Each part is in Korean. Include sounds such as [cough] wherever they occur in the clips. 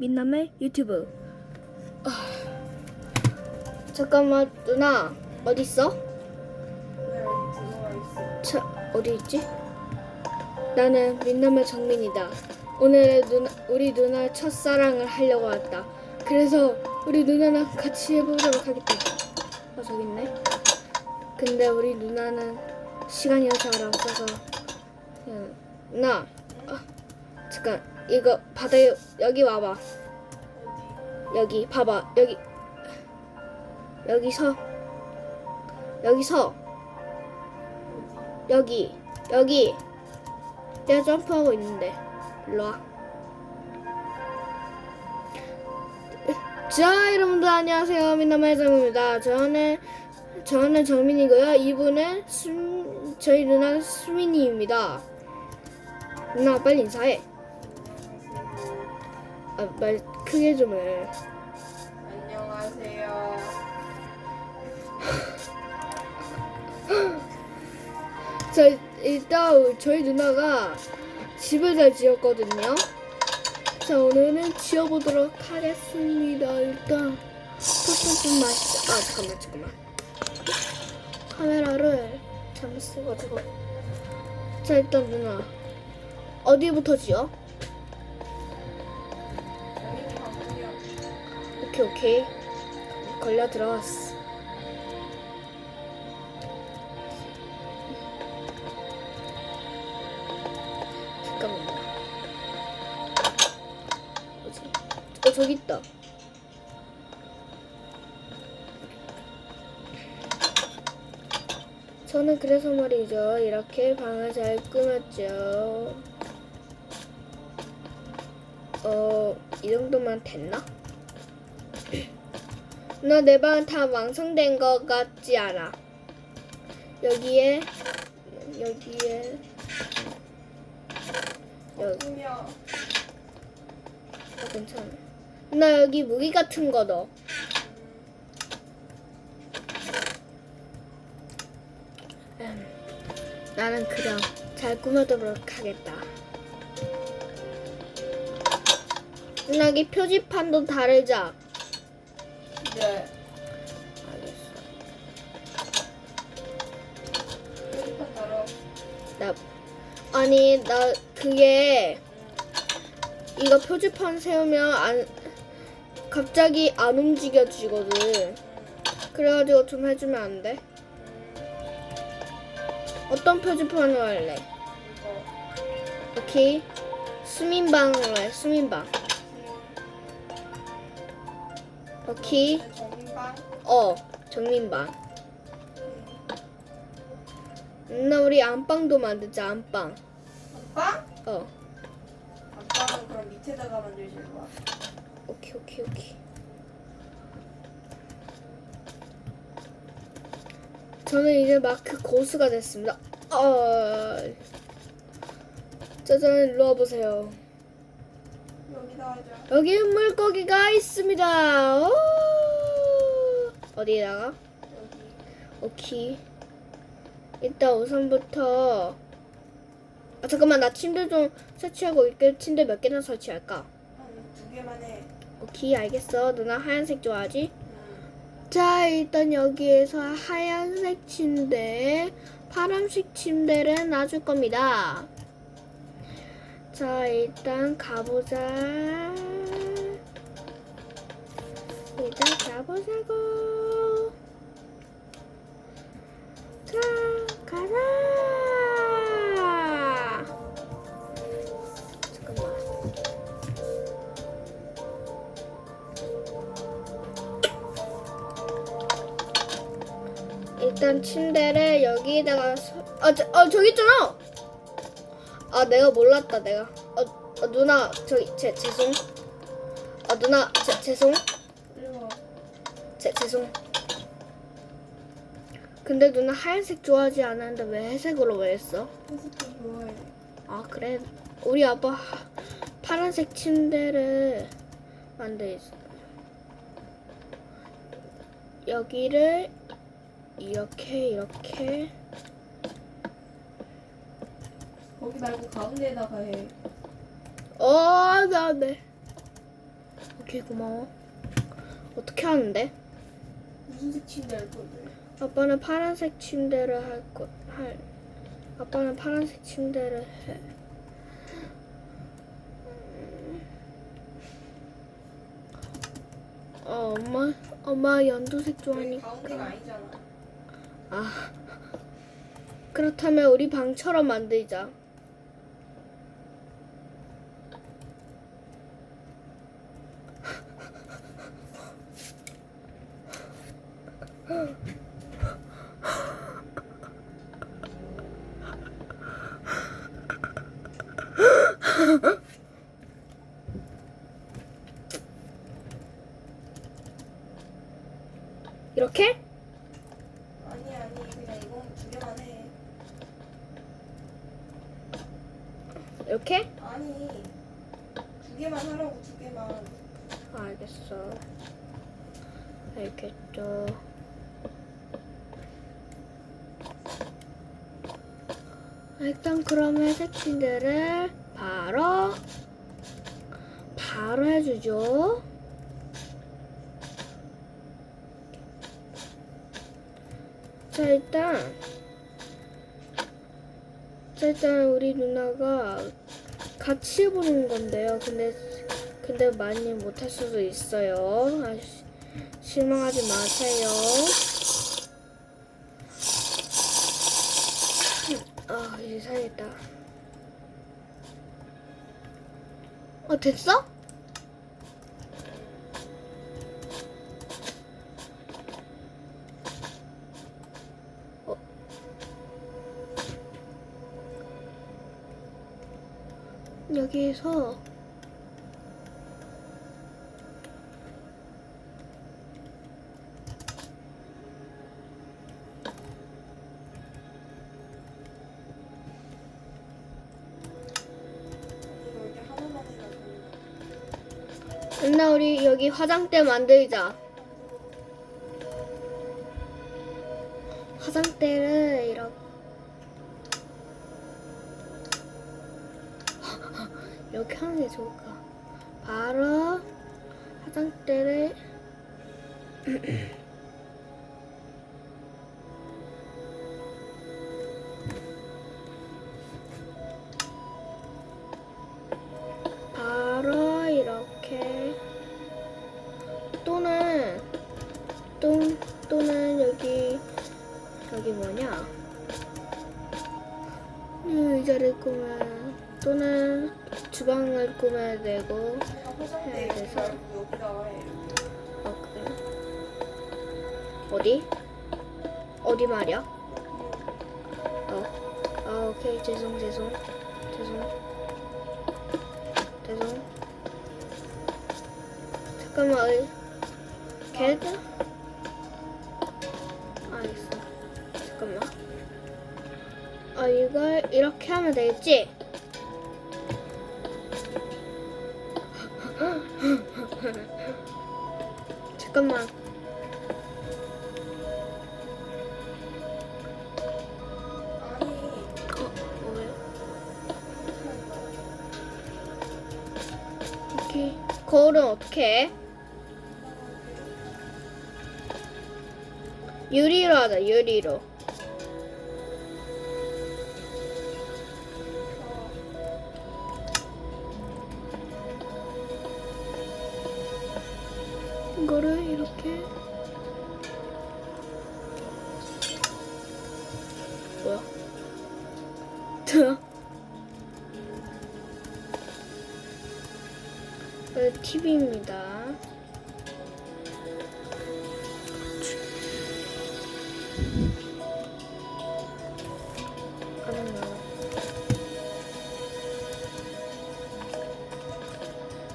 민남의 유튜브. 아, 잠깐만 누나 어디 있어? 차 어디 있지? 나는 민남의 정민이다. 오늘 누나 우리 누나 첫사랑을 하려고 왔다. 그래서 우리 누나랑 같이 해보도록 하겠다. 아 저기 있네. 근데 우리 누나는 시간이 잘 없어서 그냥 나 아, 잠깐 이거 바다에 여기 와봐. 여기 봐봐. 여기. 여기서. 여기서. 여기. 여기. 내가 점프하고 있는데. 일로 와. 자 여러분들 안녕하세요. 민남의 정입니다. 저는 저는 정민이고요. 이분은 수, 저희 누나 수민이입니다. 누나 빨리 인사해 아, 말 크게 좀 해. 안녕하세요. [laughs] 자, 일단 저희 누나가 집을 잘 지었거든요. 자, 오늘은 지어보도록 하겠습니다. 일단 포션 좀 마시자. 아, 잠깐만, 잠깐만. 카메라를 잘못 써가지고. 자, 일단 누나 어디부터 지어? 오케이, 오케이. 걸려 들어왔어. 잠깐만요. 뭐지? 어, 저기 있다. 저는 그래서 말이죠. 이렇게 방을 잘 꾸몄죠. 어, 이 정도만 됐나? 나내방다 완성된 것 같지 않아. 여기에 여기에 여기. 어, 괜찮아. 나 여기 무기 같은 거 넣어. 음, 나는 그럼 잘 꾸며도록 하겠다. 나 여기 표지판도 다르자. 네. 알겠어. 표지판 따로. 나 아니 나 그게 이거 표지판 세우면 안 갑자기 안 움직여지거든. 그래가지고 좀 해주면 안 돼? 어떤 표지판으로 할래? 이거. 오케이. 수민방으로 해. 수민방. 오케이. 네, 정인방. 어. 정민방. 나 우리 안방도 만들자. 안방. 안방? 어. 안방은 그럼 밑에다가 만들실 거야. 오케이 오케이 오케이. 저는 이제 마크 고수가 됐습니다. 아, 짜잔 일로 와보세요. 여기 물고기가 있습니다. 오! 어디에다가? 여기. 오케이. 일단 우선부터 아 잠깐만 나 침대 좀 설치하고 있게 침대 몇 개나 설치할까? 한두 개만 해. 오케이 알겠어. 누나 하얀색 좋아하지? 음. 자, 일단 여기에서 하얀색 침대, 파란색 침대를 놔줄 겁니다. 자, 일단 가보자. 일단 가보자고. 자, 가자. 잠깐만. 일단 침대를 여기다가 서... 아, 저, 어, 저기 있잖아. 아, 내가 몰랐다. 내가. 어, 어 누나, 저기 제 죄송. 아, 누나, 제 죄송. 제 죄송. 근데 누나 하얀색 좋아하지 않았는데 왜 회색으로 왜 했어? 페스트 좋아해. 아, 그래. 우리 아빠 하- 파란색 침대를 만들었어. 여기를 이렇게 이렇게 거기 말고 가운데에다가 해. 어, 나 네. 오케이 고마워. 어떻게 하는데? 무슨 색 침대 할 건데? 아빠는 파란색 침대를 할 거, 할. 아빠는 파란색 침대를 해. 어, 엄마, 엄마 연두색 여기 좋아하니까. 가운데가 아니잖아. 아, 그렇다면 우리 방처럼 만들자. 이렇게? 아니 아니 그냥 이거 두 개만 해. 이렇게? 아니 두 개만 하라고 두 개만. 아, 알겠어. 알겠죠. 일단 그러면 색친들을 바로 바로 해주죠. 자 일단 자 일단 우리 누나가 같이 해보는 건데요. 근데 근데 많이 못할 수도 있어요. 아, 시- 실망하지 마세요. 아 이제 살겠다. 어 됐어? 어. 여기에서. 맨날 우리 여기 화장대 만들자. 바로 화장대를? [clears throat] 바로 이렇게. 또는 또, 또는 여기 여기 뭐냐? 이 의자를 꾸며 또는 주방을 꾸며야 되고 그냥 화장대 네, 이렇게 그래서- 말고 여기다가 해. 이렇게. 아 그래? 어디? 어디 말이야? 어. 아 오케이. 죄송 죄송. 죄송. 죄송. 잠깐만. 의- 걔들 알겠어. 잠깐만. 아 이걸 이렇게 하면 되겠지 [laughs] 잠깐만. 아니 어 거울은 어떻게 해? 유리로 하자 유리로 I don't know.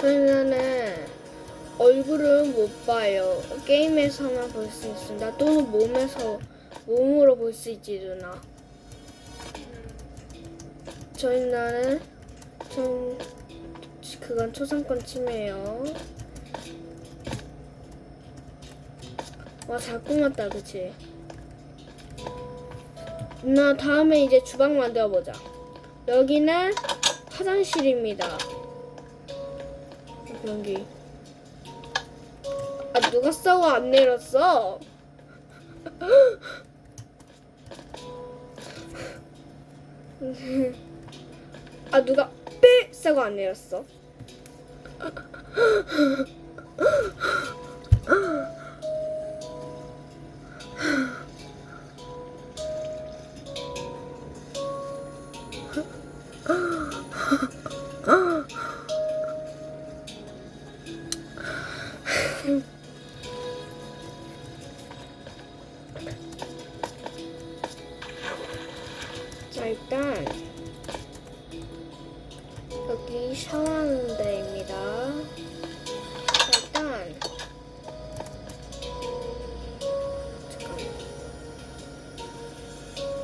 저희는 얼굴은 못 봐요. 게임에서만 볼 수 있습니다. 또는 몸에서 몸으로 볼 수 있지 누나. 저희는 좀 그건 초상권 침해예요. 와 잘 꾸몄다 그치? 누나 다음에 이제 주방 만들어 보자. 여기는 화장실입니다. 여기 아 누가 싸고 안 내렸어? [laughs] 아 누가 삐 싸고 안 내렸어?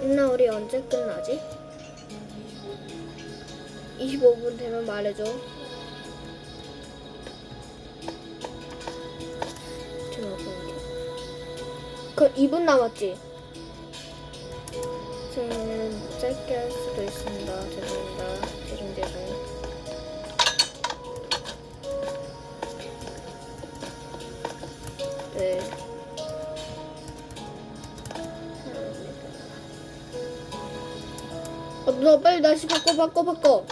누나 우리 언제 끝나지? 25분 되면 말해줘. 그 2분 남았지? 저는 짧게 할 수도 있습니다. 죄송합니다. 죄송 죄송. 네. 어, 누나 빨리 날씨 바꿔 바꿔 바꿔.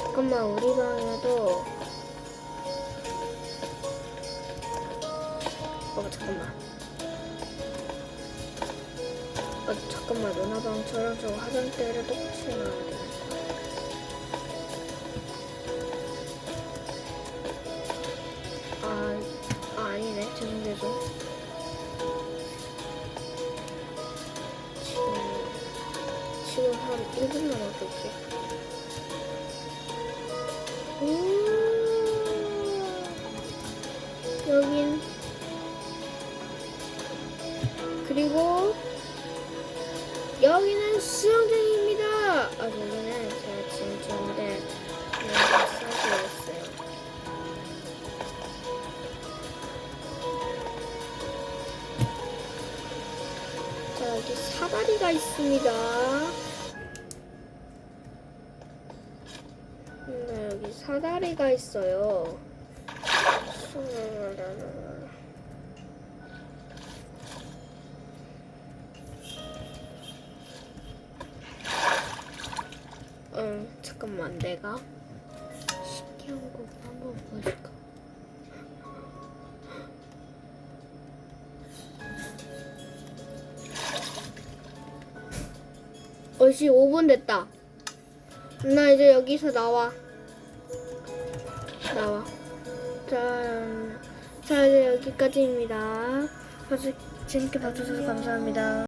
잠깐만 우리 방에도. 어 잠깐만. 어 잠깐만 누나 방처럼 저 화장대를 똑같이 놔야 되 지금 한 1분 남았겠지 음, 여긴 그리고 여기는 수영장입니다. 아 여기는 제가 지금 좋은데 싸게 있어요. 자 여기 사다리가 있습니다. 사다리가 있어요. 응, 잠깐만, 내가 신기한 거 한번 보여줄까? 어시 5분 됐다. 나 이제 여기서 나와. 나와. 자, 자 이제 여기까지입니다. 봐주, 재밌게 봐주셔서 감사합니다.